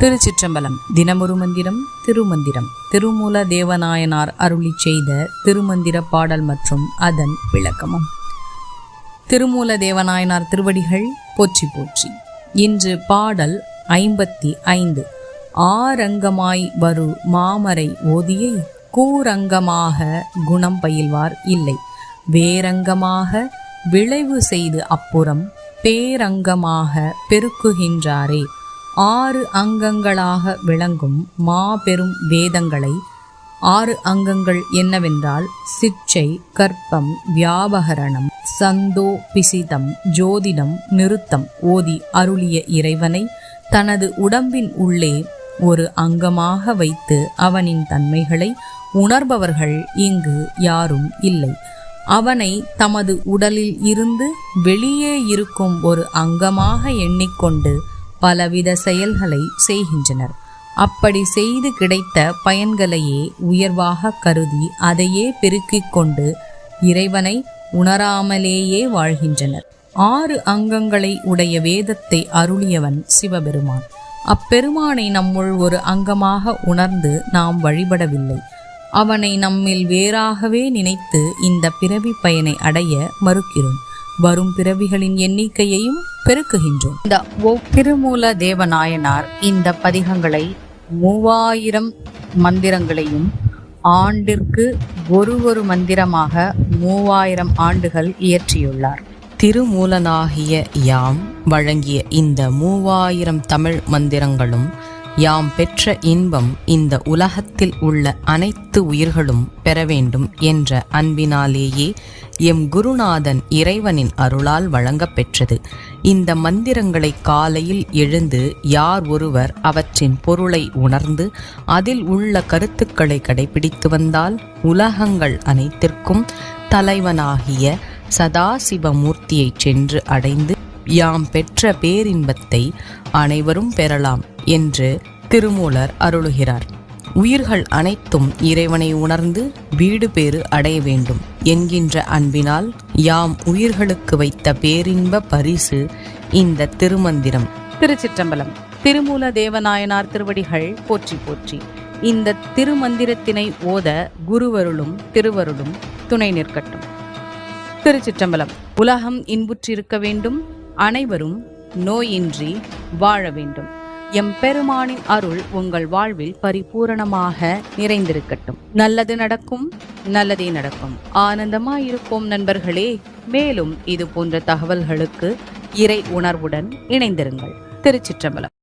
திருச்சிற்றம்பலம். தினமொரு மந்திரம் திருமந்திரம். திருமூல தேவநாயனார் அருளி செய்த திருமந்திர பாடல் மற்றும் அதன் விளக்கமும். திருமூல தேவநாயனார் திருவடிகள் போற்றி போற்றி. இன்று பாடல் ஐம்பத்தி ஐந்து. ஆரங்கமாய் வரு மாமரை ஓதியை கூரங்கமாக குணம் பயில்வார் இல்லை. வேரங்கமாக விளைவு செய்து அப்புறம் பேரங்கமாக பெருக்குகின்றாரே. ஆறு அங்கங்களாக விளங்கும் மாபெரும் வேதங்களை ஆறு அங்கங்கள் என்னவென்றால் சிச்சை கற்பம் வியாபகரணம் சந்தோ பிசிதம் ஜோதிடம் நிறுத்தம் ஓதி அருளிய இறைவனை தனது உடம்பின் உள்ளே ஒரு அங்கமாக வைத்து அவனின் தன்மைகளை உணர்பவர்கள் இங்கு யாரும் இல்லை. அவனை தமது உடலில் இருந்து வெளியே இருக்கும் ஒரு அங்கமாக எண்ணிக்கொண்டு பலவித செயல்களை செய்கின்றனர். அப்படி செய்து கிடைத்த பயன்களையே உயர்வாக கருதி அதையே பெருக்கிக் கொண்டு இறைவனை உணராமலேயே வாழ்கின்றனர். ஆறு அங்கங்களை உடைய வேதத்தை அருளியவன் சிவபெருமான். அப்பெருமானை நம்முள் ஒரு அங்கமாக உணர்ந்து நாம் வழிபடவில்லை. அவனை நம்மில் வேறாகவே நினைத்து இந்த பிறவி பயனை அடைய மறுக்கிறோம். வரும் பிறவிகளின் எண்ணிக்கையையும் பெருக்குகின்றோம். இந்த திருமூல தேவநாயனார் இந்த பதிகங்களை மூவாயிரம் மந்திரங்களையும் ஆண்டிற்கு ஒரு ஒரு மந்திரமாக மூவாயிரம் ஆண்டுகள் இயற்றியுள்ளார். திருமூலனாகிய யாம் வழங்கிய இந்த மூவாயிரம் தமிழ் மந்திரங்களும் யாம் பெற்ற இன்பம் இந்த உலகத்தில் உள்ள அனைத்து உயிர்களும் பெற வேண்டும் என்ற அன்பினாலேயே எம் குருநாதன் இறைவனின் அருளால் வழங்கப்பெற்றது. இந்த மந்திரங்களை காலையில் எழுந்து யார் ஒருவர் அவற்றின் பொருளை உணர்ந்து அதில் உள்ள கருத்துக்களை கடைபிடித்து வந்தால் உலகங்கள் அனைத்திற்கும் தலைவனாகிய சதாசிவமூர்த்தியைச் சென்று அடைந்து யாம் பெற்ற பேரின்பத்தை அனைவரும் பெறலாம் என்று திருமூலர் அருளுகிறார். உயிர்கள் அனைத்தும் இறைவனை உணர்ந்து வீடு பேறு அடைய வேண்டும் என்கின்ற அன்பினால் யாம் உயிர்களுக்கு வைத்த பேரின்ப பரிசு இந்த திருமந்திரம். திருச்சிற்றம்பலம். திருமூல தேவநாயனார் திருவடிகள் போற்றி போற்றி. இந்த திருமந்திரத்தினை ஓத குருவருளும் திருவருளும் துணை நிற்கட்டும். திருச்சிற்றம்பலம். உலகம் இன்புற்றிருக்க வேண்டும் அனைவரும் நோயின்றி வாழ வேண்டும். எம்பெருமானின் அருள் உங்கள் வாழ்வில் பரிபூரணமாக நிறைந்திருக்கட்டும். நல்லது நடக்கும் நல்லதே நடக்கும். ஆனந்தமாயிருப்போம் நண்பர்களே. மேலும் இது போன்ற தகவல்களுக்கு இறை உணர்வுடன் இணைந்திருங்கள். திருச்சிற்றம்பலம்.